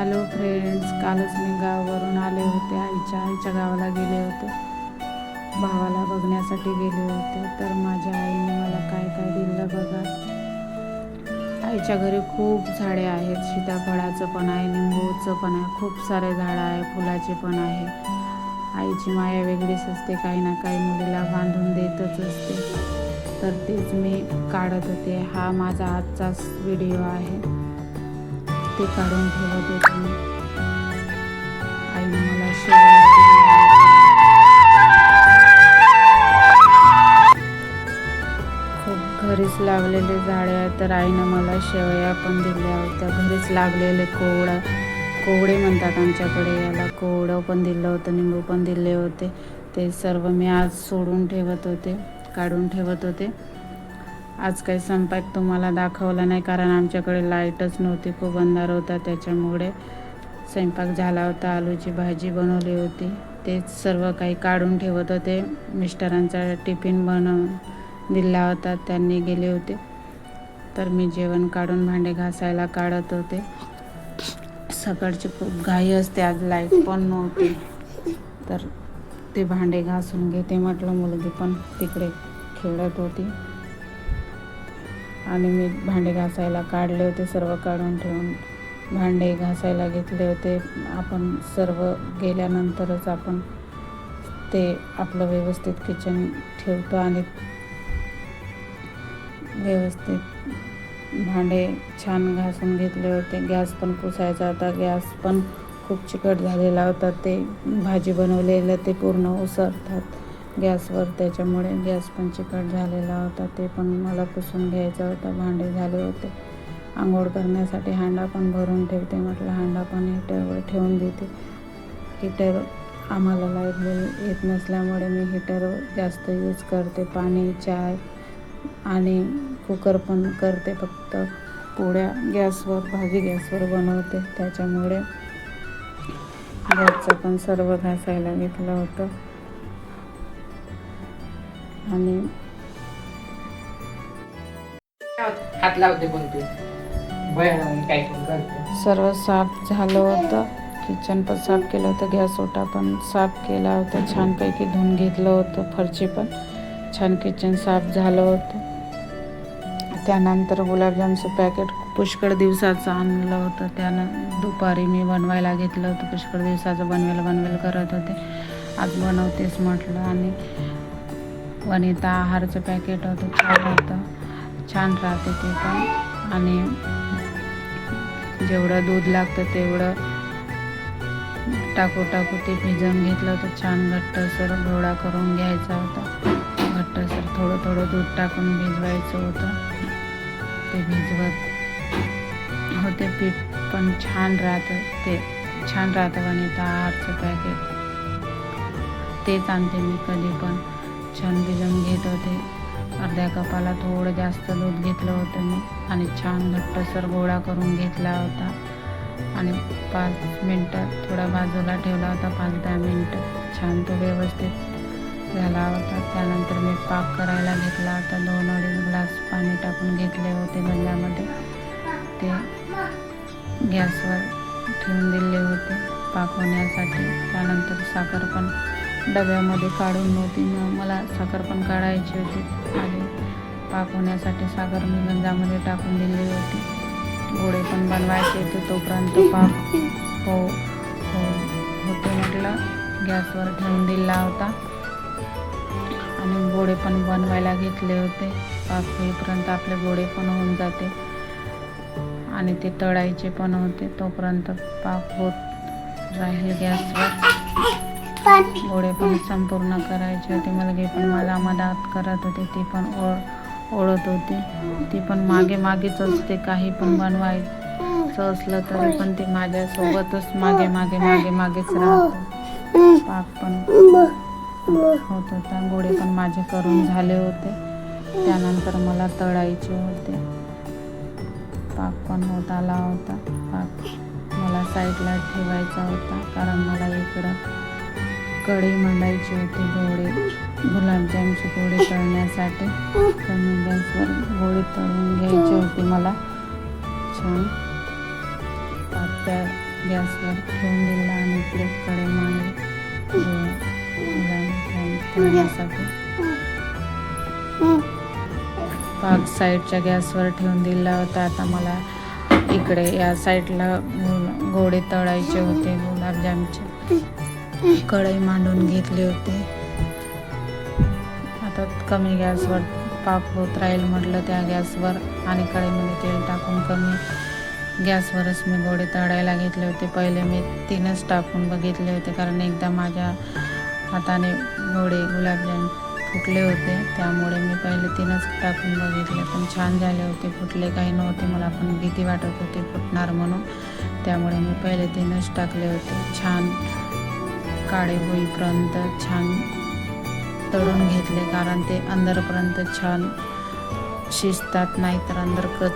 Hello friends कालच मी गावावरून आले होते. आईच्या आईच्या गावाला गेले होते. भावाला बघण्यासाठी गेले होते. तर माझ्या आईने मला काय काय दिलं बघा. आईच्या घरी खूप झाडे आहेत. सीताफळाचं पण आहे निंबूचं पण आहे. खूप सारे झाडं आहे फुलाचे पण आहे. आईची माया वेगळीच असते. काही ना काही मुलीला बांधून देतच असते. तर तेच मी काढत होते. हा माझा आजचाच व्हिडिओ आहे. ते काढून ठेवत होते. मी आईने मला खूप घरीच लावलेले झाडे आहेत तर आईनं मला शेवया पण दिल्या होत्या. घरीच लागलेले कोवळं कोवडे म्हणतात आमच्याकडे याला कोवडं पण दिलं होतं निंबू पण दिले होते. ते सर्व मी आज सोडून ठेवत होते काढून ठेवत होते. आज काही संपाक तुम्हाला दाखवला नाही कारण आमच्याकडे लाईटच नव्हती खूप अंधार होता. त्याच्यामुळे स्वयंपाक झाला होता आलूची भाजी बनवली होती. तेच सर्व काही काढून ठेवत होते. मिस्टरांचा टिफिन बनव दिला होता त्यांनी गेले होते. तर मी जेवण काढून भांडे घासायला काढत होते. सकाळची खूप घाई असते आज लाइट पण नव्हती. तर ते भांडे घासून घेते म्हटलं मुलगी पण तिकडे खेळत होती. आणि मी भांडे घासायला काढले होते सर्व काढून ठेवून. भांडे घासायला घेतले होते. आपण सर्व गेल्यानंतरच आपण ते आपलं व्यवस्थित किचन ठेवतो आणि व्यवस्थित भांडे छान घासून घेतले होते. गॅस पण पुसायचा होता. गॅस पण खूप चिकट झालेला होता. ते भाजी बनवलेलं ते पूर्ण उसरतात गॅसवर त्याच्यामुळे गॅस पण चिकट झालेला होता. ते पण मला पुसून घ्यायचा होता भांडे झाले होते. आंघोळ करण्यासाठी हांडा पण भरून ठेवते म्हटलं हांडा पण हिटरवर ठेवून देते. हिटर आम्हाला लाइट बिल येत नसल्यामुळे मी हिटर जास्त यूज करते. पाणी चाय आणि कुकर पण करते. फक्त पोळ्या गॅसवर भाजी गॅसवर बनवते. त्याच्यामुळे गॅसचं पण सर्व घासायला घेतलं होतं. आणि हात लावते पण तू. काय सर्व साफ झालं होतं. किचन पण साफ केलं होतं. गॅस ओटा पण साफ केला होता. छानपैकी धुवून घेतलं होतं. फरची पण छान किचन साफ झालं होतं. त्यानंतर गुलाबजामचं पॅकेट पुष्कळ दिवसाचं आणलं होतं. त्यानं दुपारी मी बनवायला घेतलं होतं. पुष्कळ दिवसाचं बनवेल बनवेल करत होते. आज बनवतेच म्हटलं आणि वनिता आहारचं पॅकेट होतं छान होतं. छान राहते ते पण. आणि जेवढं दूध लागतं तेवढं टाकू टाकू ते भिजवून घेतलं होतं. छान घट्टसर गोळा करून घ्यायचा होता. घट्टसर थोडं थोडं दूध टाकून भिजवायचं होतं. ते भिजवत होते. पीठ पण छान राहतं. ते छान राहतं वनिता आहारचं पॅकेट तेच आणते मी कधी पण. छान भिजवून घेत होते. अर्ध्या कपाला थोडं जास्त दूध घेतलं होतं मी आणि छान घट्टसर गोळा करून घेतला होता. आणि पाच मिनटं थोडा बाजूला ठेवला होता पाच दहा मिनटं. छान तो व्यवस्थित झाला होता. त्यानंतर मी पाक करायला घेतला होता. दोन अडीच ग्लास पाणी टाकून घेतले होते गंजामध्ये. ते गॅसवर ठेवून दिले होते पाक होण्यासाठी त्यानंतर साखर पण डब्यामध्ये काढून नव्हती. मग मला साखर पण काढायची होती. आणि पाक होण्यासाठी साखर मी गंजामध्ये टाकून दिली होती. गोळे पण बनवायचे होते तोपर्यंत पाक. हो हो. होते म्हटलं गॅसवर ठेवून दिला होता. आणि गोळे पण बनवायला घेतले होते. पाक होईपर्यंत आपले गोळे पण होऊन जाते. आणि ते तळायचे पण होते. तोपर्यंत पाक होत राहील गॅसवर. गोळे पण संपूर्ण करायचे होते. मुलगी पण मला मदत करत होते. ती पण ओळ ओळत होती. ती पण मागे मागेच असते काही पण बनवायचं असलं तरी पण ती माझ्यासोबतच मागे मागे मागे मागेच राहते. पाक पण होत होता. गोळे पण माझे करून झाले होते. त्यानंतर मला तळायचे होते. पाक पण होत आला होता. पाक मला साईडला ठेवायचा होता. कारण मला इकडं कढई मांडायची होती गोळे गुलाबजामचे गोळे तळण्यासाठी. कमी गॅसवर गोळे तळून घ्यायची होती मला. छान. पातळ त्या गॅसवर ठेवून दिला आणि इकडे कढई मांडली. गुलाबजाम पाक साईडच्या गॅसवर ठेवून दिला होता. आता मला इकडे या साईडला गोळे तळायचे होते गुलाबजामचे. कढई मांडून घेतले होते. आता कमी गॅसवर पाक होत राहील म्हटलं त्या गॅसवर. आणि कढईमध्ये तेल टाकून कमी गॅसवरच मी गोडे तळायला घेतले होते. पहिले मी तीनच टाकून बघितले होते कारण एकदा माझ्या हाताने गोडे गुलाबजाम फुटले होते. त्यामुळे मी पहिले तीनच टाकून बघितले. पण छान झाले होते फुटले काही नव्हते. मला पण भीती वाटत होती फुटणार म्हणून. त्यामुळे मी पहिले तीनच टाकले होते. छान काळे होईपर्यंत छान तळून घेतले कारण ते अंदरपर्यंत छान शिजतात नाहीतर अंदर क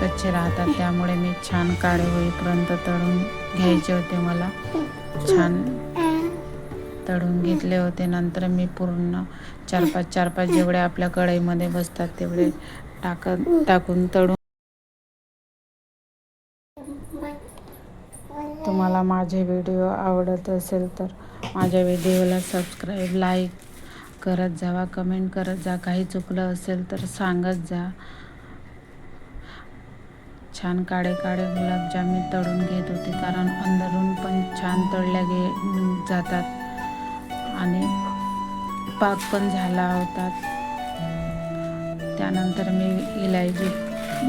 कच्चे राहतात. त्यामुळे मी छान काळे होईपर्यंत तळून घ्यायचे होते मला. छान तळून घेतले होते. नंतर मी पूर्ण चार पाच चार पाच जेवढे आपल्या कढईमध्ये बसतात तेवढे टाकत टाकून तळून तुम्हाला माझे व्हिडिओ आवडत असेल तर माझ्या व्हिडिओला सबस्क्राईब लाईक करत जावा कमेंट करत जा. काही चुकलं असेल तर सांगत जा. छान काळे काळे गुलाबजाम मी तळून घेत होते कारण अंदरून पण छान तळल्या गे जातात आणि पाक पण झाला होता. त्यानंतर मी इलायची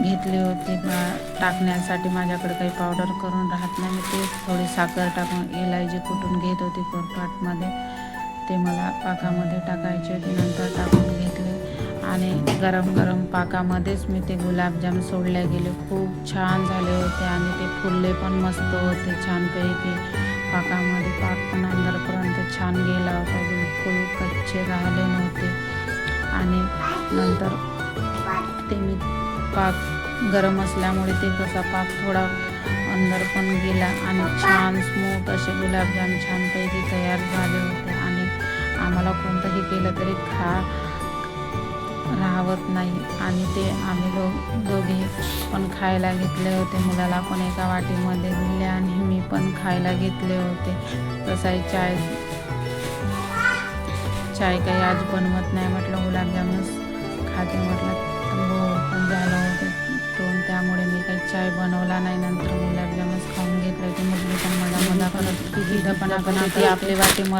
घेतली होती. बा- टाकण्यासाठी माझ्याकडे काही पावडर करून राहत नाही. मी ते थोडी साखर टाकून इलायची कुटून घेत होती पोरपाटमध्ये ते मला पाकामध्ये टाकायचे. होते नंतर टाकून घेतले. आणि गरम गरम पाकामध्येच मी ते गुलाबजाम सोडले गेले. खूप छान झाले होते आणि ते फुलले पण मस्त होते. छानपैकी पाकामध्ये पाक पण अंदरपर्यंत छान गेला होता. बिलकुल कच्चे राहिले नव्हते. आणि नंतर ते मी पाक गरम असल्यामुळे ते कसा पाक थोडा अंदर पण गेला आणि छान स्मूथ असे गुलाबजाम छानपैकी तयार झाले होते. आणि आम्हाला कोणतंही केलं तरी खा राहत नाही. आणि ते आम्ही दो दोघे पण खायला घेतले होते. मुलाला पण एका वाटीमध्ये दिले आणि मी पण खायला घेतले होते. तसाही चाय चाय काही आज बनवत नाही म्हटलं. गुलाबजामच खाते म्हटलं. गोड झालं होतं त्यामुळे मी काही चाय बनवला नाही. नंतर गुलाबजामच खाऊन घेतलं. होते मुलगी पण मला मला करत तिथं पण आपण मला